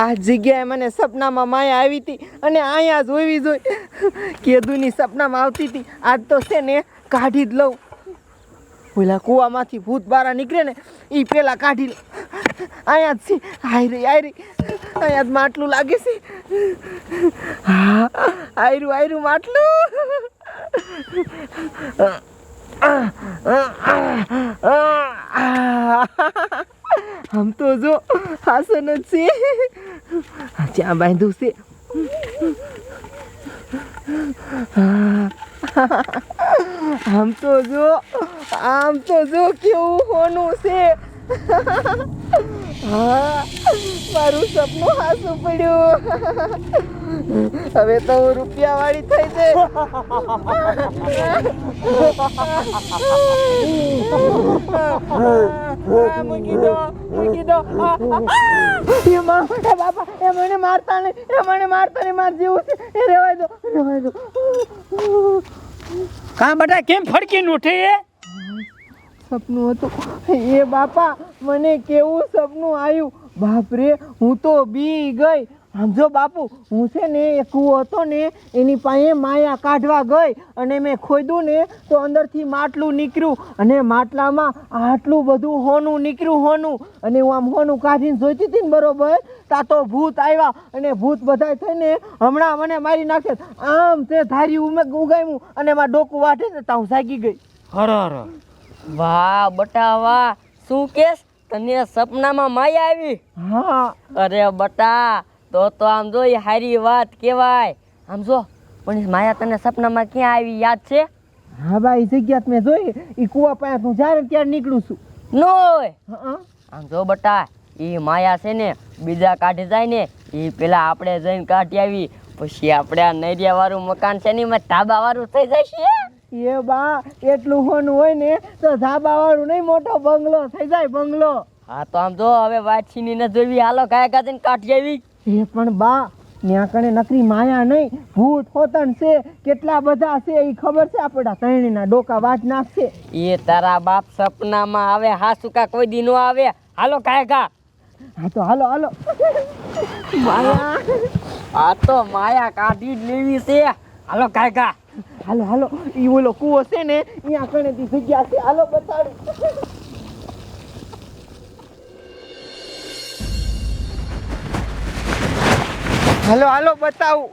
આ જગ્યાએ મને સપનામાં માયા આવી હતી અને અહીંયા જોવી જોઈ કેદુની સપનામાં આવતી હતી. આજ તો છે ને કાઢી જ લઉં. પેલા કૂવામાંથી ભૂત બારા નીકળે ને એ પેલા કાઢી અહીંયા જ છે. આયરી આયરી અહીંયા જ માટલું લાગે છે. હા આયરું આયરું માટલું. આમ તો જો હાસન જ છે. જ્યાં બાંધ્યું છે. આમ તો જો આમ તો જો કેવું હોનું છે. હા મારું સપનું હાસું પડ્યું. હવે તો હું રૂપિયા વાળી થઈ છે મૂકી દો. દો એ માં એ બાપા એ મને મારતા નહીં એ મને મારતા નહીં માર જેવું છે. એ રેવાય દો રેવાય દો. કા બેટા કેમ ફડકીને ઉઠે એ? સપનું હતું. એ બાપા મને કેવું સપનું આવ્યું બાપરે હું તો બી ગઈ. આમ જો બાપુ હું છે ને એ કૂવો હતો ને એની પાસે માયા કાઢવા ગઈ અને મેં ખોદ્યું ને તો અંદરથી માટલું નીકળ્યું અને માટલામાં આટલું બધું હોનું નીકળ્યું હોનું. અને હું આમ હોનું કાઢીને જોઈતી હતી ને બરોબર તા તો ભૂત આવ્યા અને ભૂત બધા થઈને હમણાં મને મારી નાખે. આમ તે ધારી ઉમે ઉગાવ્યું અને મારા ડોકું વાટે ને તા હું જાગી ગઈ. હર હર. વાહ બટા વાહ શું કેસ? તને સપનામાં માયા આવી? હા. અરે બટા તો તો આમ જો એ હારી વાત કહેવાય. આમ જો પણ માયા તને સપનામાં ક્યાં આવી યાદ છે? હા ભાઈ જગ્યા મેં જોઈ. એ કુવા પાસે હું જ્યારે ત્યારે નીકળું છું. નોય! આમ જો બટા એ માયા છે ને બીજા કાઢી જાય ને એ પેલા આપણે જઈને કાઢી આવી પછી આપણે આ નૈરિયા વાળું મકાન છે ને એમાં ધાબા વાળું થઈ જશે. એ બા એટલું હોનું હોય ને તો ધાબા વાળું નહીં મોટો બંગલો થઈ જાય બંગલો. હા તો આમ જો હવે વાતચીની ન જોવી હાલો કાયા કાઢીને કાઢી આવી. એ પણ બા ત્યાં કણે નકરી માયા નહીં ભૂત હોતન છે કેટલા બધા છે એ ખબર છે આપણા તૈણીના ડોકા વાત નાખશે એ તારા બાપ સપનામાં આવે હાસુકા કોઈ દી નો આવે. હાલો કાય કા હા તો હાલો હાલો. માયા. આ તો માયા કાઢી જ લેવી છે. હાલો કાય કા હાલો હાલો. ઈ ઓલો કૂવો છે ને અહીંયા કણે જગ્યા છે. હાલો બતાડું. હાલો હાલો બતાવું.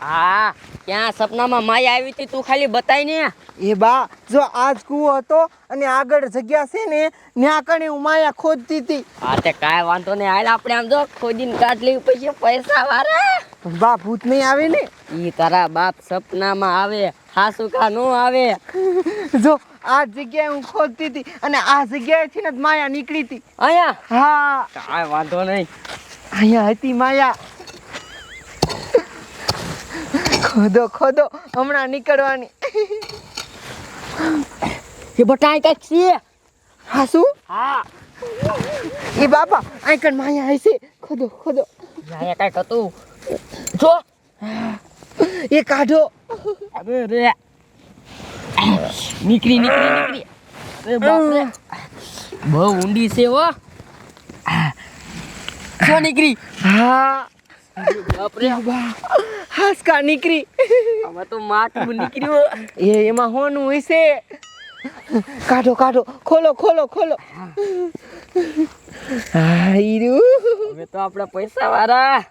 હા ક્યાં સપનામાં માયા આવી હતી તું ખાલી બતાય ને. એ બા જો આજ કૂવો હતો અને આગળ જગ્યા છે ને ત્યાં કણે હું માયા ખોદતી હતી. હા તે કાંઈ વાંધો નહીં. હાલ આપણે આમ જો ખોદીને કાઢ લેવી પછી પૈસા વારે બાપ બા ભૂત નહીં આવે ને? ઈ તારા બાપ સપનામાં આવે હાસુકા નો આવે. જો આ જગ્યાએ હું ખોદતી હતી અને આ જગ્યાએથી ને માયા નીકળી હતી. અહીંયા? હા. કાંઈ વાંધો નહીં. અહીંયા હતી માયા. ખોદો ખોદો. હમણાં નીકળવાની. એ બટાઈ છે? હા શું? હા. એ બાપા કણ માયા હશે ખોદો ખોદો. અહીંયા કાંઈક હતું. જો. એ કાઢો. અરે રે નીકળી નીકળી નીકળી. અરે બાપ રે બહુ ઊંડી છે હો. જો નીકળી. હા. બાપ રે બા હાસકા નીકળી આમાં તો માટલું નીકળ્યું એ એમાં હોનું હશે કાઢો કાઢો ખોલો ખોલો ખોલો હા હીરું તો આપણા પૈસા વાળા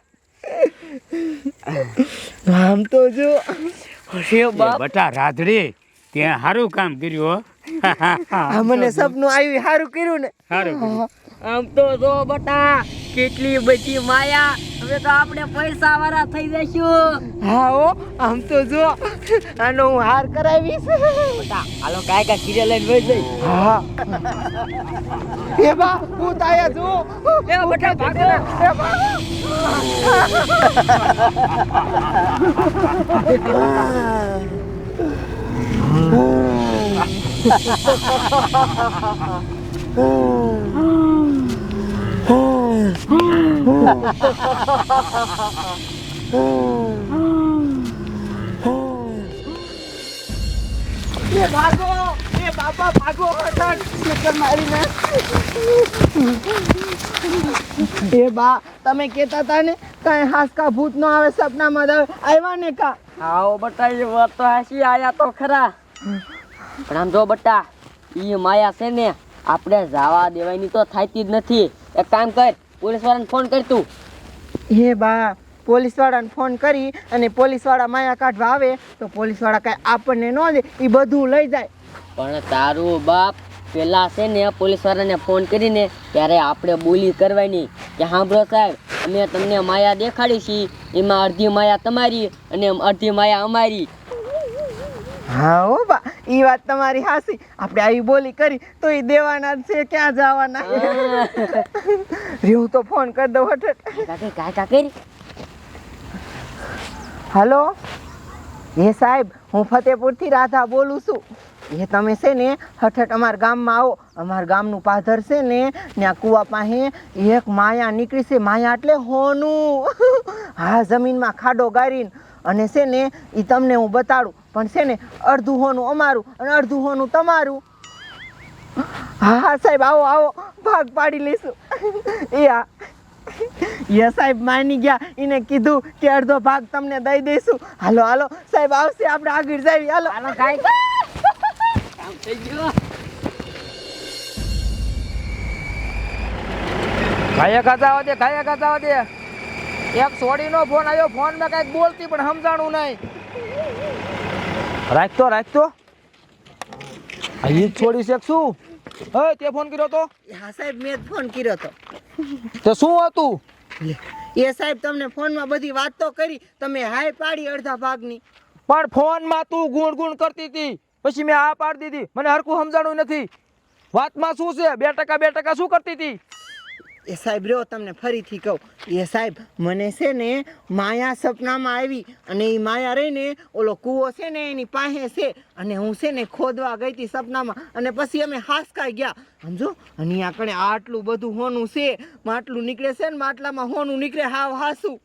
આમ તો જો અરે બાપ બટા રાધડી ત્યાં સારું કામ કર્યું હો મને સપનું આવ્યું સારું કર્યું ને સારું. આમ તો જો બટા કેટલી બધી માયા હવે તો આપણે પૈસા વાળા થઈ જઈશું હા ઓ આમ તો જો આનો હું હાર કરાવીશ બટા હાલો કાય કા કિરે લઈને વઈ જઈ હા એ બા હું તાયા જો એ બટા ભાગો એ બા એ એ બા, તમે કહેતા હતા ને, કઈ હાસકા ભૂત નો આવે સપનામાં આવ્યા ને કા? આવો બટા એ વાત તો હાસી, આયા તો ખરા. પણ આમ જો બટા, ઈ માયા છે ને, આપણે જવા દેવાની તો થાયતી જ નથી. એક કામ કર પોલીસ વાળાને ફોન કર તું. હે બા પોલીસવાળાને ફોન કરી અને પોલીસવાળા માયા કાઢવા આવે તો પોલીસવાળા કાંઈ આપણને ન દે એ બધું લઈ જાય. પણ તારું બાપ પેલા છે ને પોલીસ વાળાને ફોન કરીને ત્યારે આપણે બોલી કરવાની કે સાંભળો સાહેબ અમે તમને માયા દેખાડી છીએ એમાં અડધી માયા તમારી અને અડધી માયા અમારી. હા હો બા એ વાત તમારી હાસી. આપણે આવી બોલી કરી તો એ દેવાના છે ક્યાં જવાના? હું. તો ફોન કરી દઉં હઠ કાકા કાકા કરી હલો? એ સાહેબ હું ફતેપુરથી રાધા બોલું છું. એ તમે છે ને હઠઠ અમારા ગામમાં આવો. અમારા ગામનું પાધર છે ને ત્યાં કૂવા પાસે એક માયા નીકળી છે. માયા એટલે હોનું. હા જમીનમાં ખાડો ગારીને અને છે ને એ તમને હું બતાડું. પણ છે ને અડધું હોનું અમારું અને અડધું હોનું તમારું. હા હા સાહેબ આવો આવો ભાગ પાડી લઈશું. એ હા યે સાહેબ માની ગયા એને કીધું કે અડધો ભાગ તમને દઈ દઈશું. હાલો હાલો સાહેબ આવશે આપણે આગળ જાવી. હાલો. હાલો ખાયા ખાતા થઈ ખાયા ખાતા ગાતા એક સોડીનો ફોન આવ્યો ફોનમાં કંઈક બોલતી પણ સમજાણું નહીં. રાખતો રાખતો. અહીં ઈ છોડી છે શું? હે તે ફોન કર્યો તો? હા સાહેબ મેં ફોન કર્યો તો. તો શું હતું? એ સાહેબ તમને ફોનમાં બધી વાત તો કરી તમે હાય પાડી અડધા ભાગની. પણ ફોનમાં તું ગુણ ગુણ કરતી હતી. પછી મેં આ પાડી દીધી. મને હરખું સમજાણું નથી. વાતમાં શું છે? બે ટકા બે ટકા શું કરતી હતી? એ સાહેબ રહ્યો તમને ફરીથી કહું. એ સાહેબ મને છે ને માયા સપનામાં આવી અને એ માયા રહીને ઓલો કૂવો છે ને એની પાસે છે અને હું છે ને ખોદવા ગઈ હતી સપનામાં અને પછી અમે હાસકાઈ ગયા. સમજો? અને કણે આટલું બધું હોનું છે માટલું નીકળે છે ને માટલામાં હોનું નીકળે હાવ હાસું.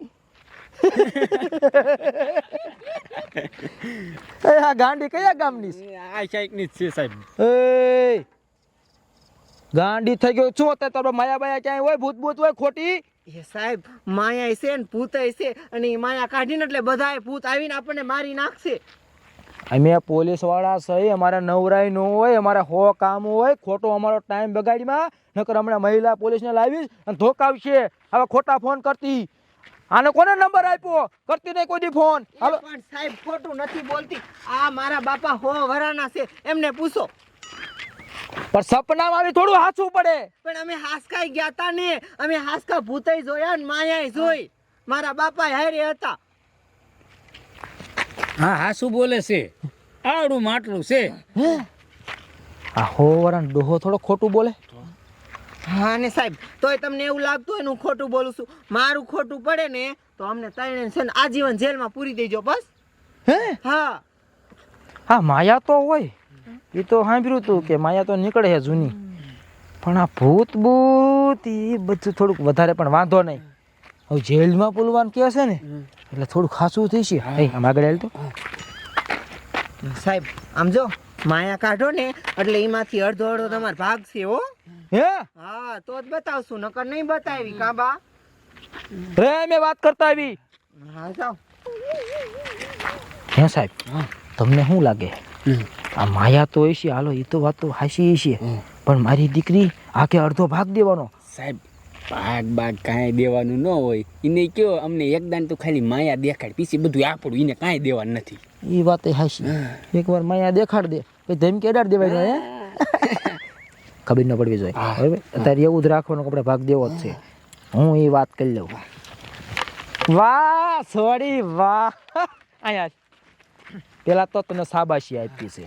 આ ગાંડી કયા ગામની છે? આ શાઈકની જ છે સાહેબ. એ ગાંડી થઈ ગયો. શું અત્યારે તારો માયા બાયા ક્યાંય હોય? ભૂત ભૂત હોય? ખોટી? એ સાહેબ માયા છે ને ભૂત છે અને એ માયા કાઢીને એટલે બધાય ભૂત આવીને આપણને મારી નાખશે. અમે પોલીસવાળા સહી અમારે નવરાઈ નો હોય અમારે હો કામ હોય ખોટો અમારો ટાઈમ બગાડીમાં નકર હમણાં મહિલા પોલીસને લાવીશ અને ધોકાવશે હવે ખોટા ફોન કરતી. આને કોને નંબર આપ્યો? કરતી નહીં કોઈ ફોન. હવે પણ સાહેબ ખોટું નથી બોલતી. આ મારા બાપા હો વરાના છે. એમને પૂછો. પણ સપનામાં આવી થોડું હાસવું પડે. પણ અમે હાસકાઈ ગયા તા ને અમે હાસકા ભૂતય જોયા ને માયાય જોઈ. મારા બાપા હારે હતા. હા હા બોલે છે. આવડું માટલું છે. આ હોવરણ ડોહો થોડો ખોટું બોલે. હા ને સાહેબ તોય તમને એવું લાગતું હોય ને હું ખોટું બોલું છું. મારું ખોટું પડે ને તો અમને ત્રણે છે ને આજીવન જેલમાં પૂરી દેજો બસ. હે? હા. હા માયા તો હોય. એ તો સાંભળ્યું તું કે માયા તો નીકળે છે જૂની. પણ આ ભૂત ભૂત એ બધું થોડુંક વધારે પણ વાંધો નહીં. હવે જેલમાં પુલવાનું કહે છે ને એટલે થોડું ખાસું થઈ છે. આમ આગળ હાલ તો. સાહેબ આમ જો માયા કાઢો ને એટલે એમાંથી અડધો અડધો તમારે ભાગ છે હો. હે? હા તો જ બતાવશું નકર નહીં બતાવી કાબા રે મેં વાત કરતા આવી. હા જાઓ. હે સાહેબ તમને શું લાગે? આ માયા તો હશે હાલો એ તો વાત તો હાસી છે પણ મારી દીકરી આખે અડધો ભાગ દેવાનો. સાહેબ ભાગ બાગ કાંઈ દેવાનું ન હોય. એને કયો અમને એકદાન તો ખાલી માયા દેખાડ. પીસી બધું આપણું એને કાંઈ દેવાનું નથી. એ વાત હાસી. એકવાર માયા દેખાડ દે. પછી ધમકી અડાડ દેવાય હે? ખબર ન પડવી જોઈએ. બરાબર? અત્યારે એવું જ રાખવાનું આપણે ભાગ દેવો જ છે. હું એ વાત કરી લઉં. વાહ સોરી વાહ. અહીંયા પેલા તો તને સાબાશી આપી છે.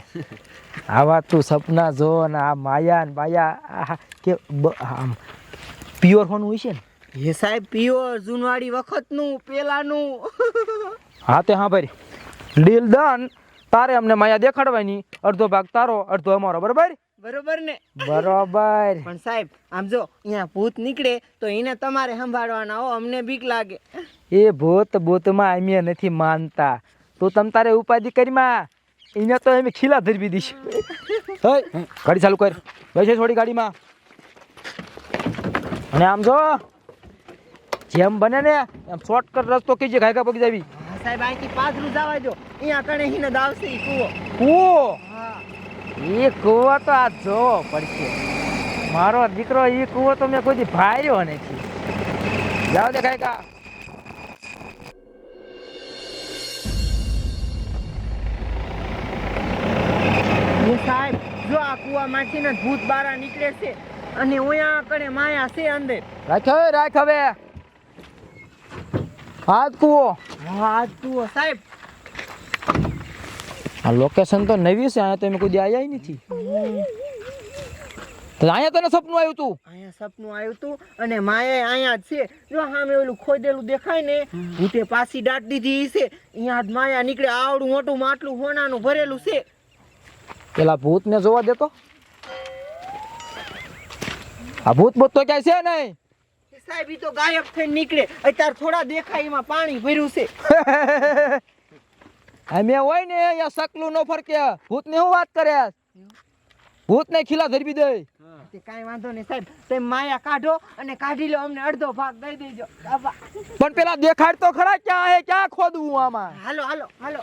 આવા તું સપના જો ને આ માયા ને માયા કે પ્યોર હોનું હોય છે ને? એ સાહેબ પ્યોર જૂનવાડી વખતનું પેલાનું. હા તે હા ભાઈ. ડીલ ડન તારે અમને માયા દેખાડવાની. અડધો ભાગ તારો અડધો અમારો. બરોબર? બરોબર ને? બરોબર. પણ સાહેબ આમ જો અહીંયા ભૂત નીકળે તો એને તમારે સંભાળવાના હો અમને બીક લાગે. એ ભૂત ભૂતમાં અમે નથી માનતા. તું તમ તારે ઉપાધિ કરીમાં એને તો એમ ખીલા ધરવી દઈશ ગાડી ચાલુ કર. બેસે થોડી ગાડીમાં. અને આમ જો જેમ બને ને એમ શોર્ટકટ રસ્તો કીજે ઘાયકા પગી જાવી. સાહેબ અહીંથી પાછળ જવા દો અહીંયા કણે હિને દાવશે ઈ કૂવો. કૂવો? એ કૂવો તો આ જો પડશે. મારો દીકરો એ કૂવો તો મેં કોઈ ભાર્યો નથી. જાવ દે ઘાયકા. એ સાહેબ જો આ કૂવામાંથી ને ભૂત બારા નીકળે છે અને ઓયા કણે માયા છે અંદર. રાખ હવે રાખ હવે. હાથ કૂવો. હાથ કૂવો સાહેબ. આ લોકેશન તો નવી છે અહીંયા તો એમ કોઈ આયા નથી. તો અહીંયા તને સપનું આવ્યું તું? અહીંયા સપનું આવ્યું તું અને માયા અહીંયા જ છે. જો સામે ઓલું ખોદેલું દેખાય ને ભૂતે પાછી દાટ દીધી છે. અહીંયા જ માયા નીકળે આવડું મોટું માટલું હોનાનું ભરેલું છે. પેલા ભૂતને જોવા દેતો આ ભૂત ભૂત તો ક્યાંય છે નહીં. સાહેબ તો ગાયબ થઈને નીકળે. અત્યારે થોડા દેખાય એમાં પાણી ભર્યું છે. અમે હોય ને અહીંયા સકલું નો ફરકે. ભૂત ને શું વાત કરે? ભૂત ને ખીલા ધરબી દે. તે કાંઈ વાંધો નહીં સાહેબ. તે માયા કાઢો અને કાઢી લો અમને અડધો ભાગ દઈ દેજો. પણ પેલા દેખાડ તો ખરા ક્યાં હે ક્યાં ખોદવું આમાં? હાલો હાલો હાલો.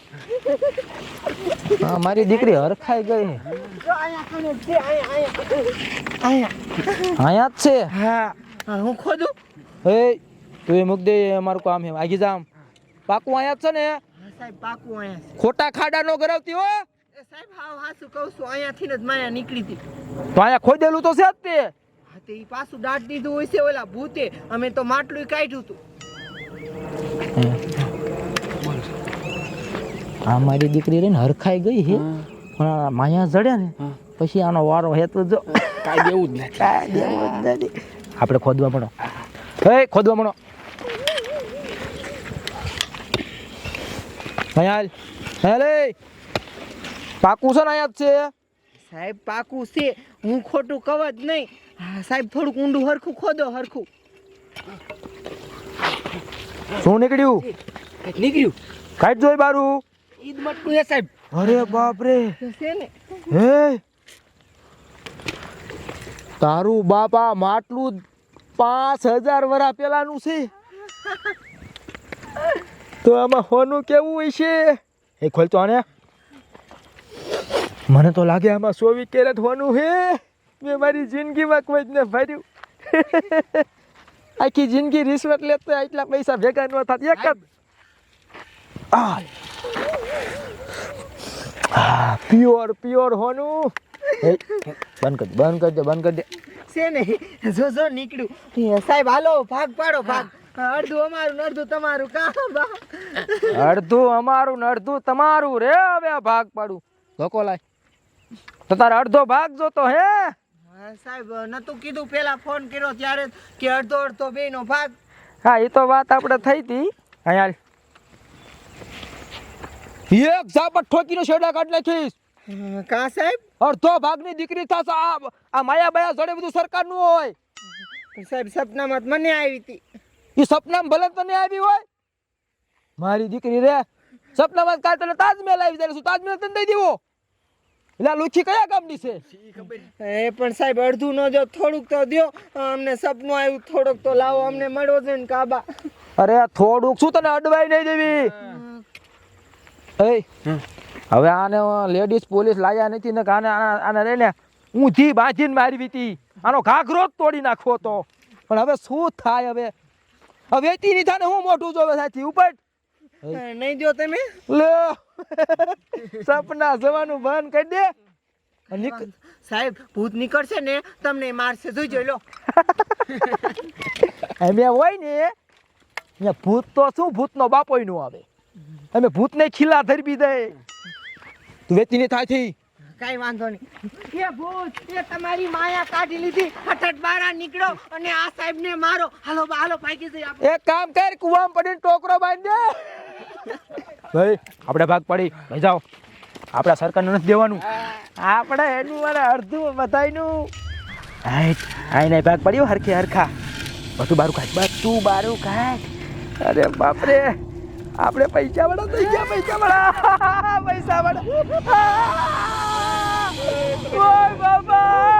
હા, મારી દીકરી હરખાઈ ગઈ. હે જો અહીંયા ખાને છે અહીંયા અહીંયા. અહીંયા. અહીંયા જ છે. હા હા, ખોદું? એ તું એ મૂક દે અમારું કામ હે આગી જામ. પાકું અહીંયા જ છે ને? સાહેબ પાકું અહીંયા ખોટા ખાડા નો કરાવતી હો સાહેબ હાવ હાસુ કહું છું અહીંયાથી જ માયા નીકળી હતી. તો અહીંયા ખોદેલું તો છે જ તે. હા તે ઈ પાછું દાટ દીધું હોય છે ઓલા ભૂતે. અમે તો માટલું કાઢ્યું હતું. આ મારી દીકરી રહીને હરખાઈ ગઈ છે પણ આ માયા જડે ને પછી આનો વારો હેતો જો. કાંઈ દેવું જ નથી. આપણે ખોદવા મળો હે ખોદવા મળો અહીંયા હાલ. લે પાકું છે ને અહીંયા જ છે? સાહેબ પાકું છે. હું ખોટું કહું જ નહીં. સાહેબ થોડુંક ઊંડું હરખું ખોદો હરખું. શું નીકળ્યું? નીકળ્યું? કાઢ જોઈ બારું. ઈદ મટકું હે સાહેબ. અરે બાપ રે છે ને. હે? તારું બાપા માટલું પાંચ હજાર વરા પેલાનું છે. તો આમાં હોનું કેવું હોય છે એ ખોલતો આને. મને તો લાગે આમાં સોવી કેરેટ હોનું હે. મેં મારી જિંદગીમાં કોઈ જ ને ભર્યું. આખી જિંદગી રિશ્વત લેતો એટલા પૈસા ભેગા ન થાત. એક જ. આ પ્યોર પ્યોર હોનું. બંધ કરી દે બંધ કરી દે બંધ કરી દે. છે ને જો જો નીકળ્યું. સાહેબ હાલો ભાગ પાડો ભાગ. અડધું અમારું અડધું તમારું. કા અડધું અમારું અડધું તમારું રે હવે ભાગ પાડું. ધોકો લાય. તો તારે અડધો ભાગ જોતો હે? સાહેબ સાહેબ નતું કીધું. પેલા ફોન કર્યો ત્યારે કે અડધો અડધો બે નો ભાગ. હા એ તો વાત આપણે થઈ હતી અહીંયા એક ઝાપટ ઠોકીનો શેડા કાઢ નાખીશ. કા સાહેબ? અડધો ભાગની દીકરી થશે. આ આ માયા બાયા જોડે બધું સરકારનું હોય. સાહેબ સપનામાં તો મને આવી હતી. એ સપનામાં ભલે તને આવી હોય. મારી દીકરી રે સપનામાં કાલ તને તાજમહેલ આવી જાય શું તાજમહેલ તને દઈ દેવો? એટલે લુચ્છી કયા કામની છે? એ પણ સાહેબ અડધું ન જો થોડુંક તો દ્યો. અમને સપનું આવ્યું થોડુંક તો લાવો અમને મળવો છે ને કાબા. અરે થોડુંક શું તને અડવાઈ નહીં દેવી? એ હવે આને લેડીઝ પોલીસ લાયા નથી ને આને આને રહીને ઊંધી બાંધીને મારી હતી આનો ઘાઘરો જ તોડી નાખવો તો. પણ હવે શું થાય હવે? હવે તીની થાને હું મોટું જોવે સાચી ઉપર નહીં દો તમે? લો! સપના જવાનું બંધ કરી દે. સાહેબ ભૂત નીકળશે ને તમને મારશે. જોઈ લો. અમે હોય ને અહીંયા ભૂત તો શું ભૂતનો બાપોય નો આવે? અમે ભૂતને ખીલા ધરબી દે. તું વેચીની થાય છે કાઈ વાંધો નહીં. એ ભૂત એ તમારી માયા કાઢી લીધી. હઠટ બારા નીકળો અને આ સાહેબ ને મારો. હાલો હાલો ભાગી જઈ એક કામ કર કુવામ પડીને ટોકરો બાંધી દે. ભાઈ આપણે ભાગ પડી. ભાઈ જાઓ. આપણા સરકારને નથી દેવાનું. આપણે એનું મારે અડધું બધાયનું. નહીં ભાગ પડ્યો હરખે હરખા. બધું બારું ખાય. બધું બારું ખાય. અરે બાપરે આપણે પૈસા વાળા થઈ ગયા પૈસા વાળા. પૈસા વાળા. બાબા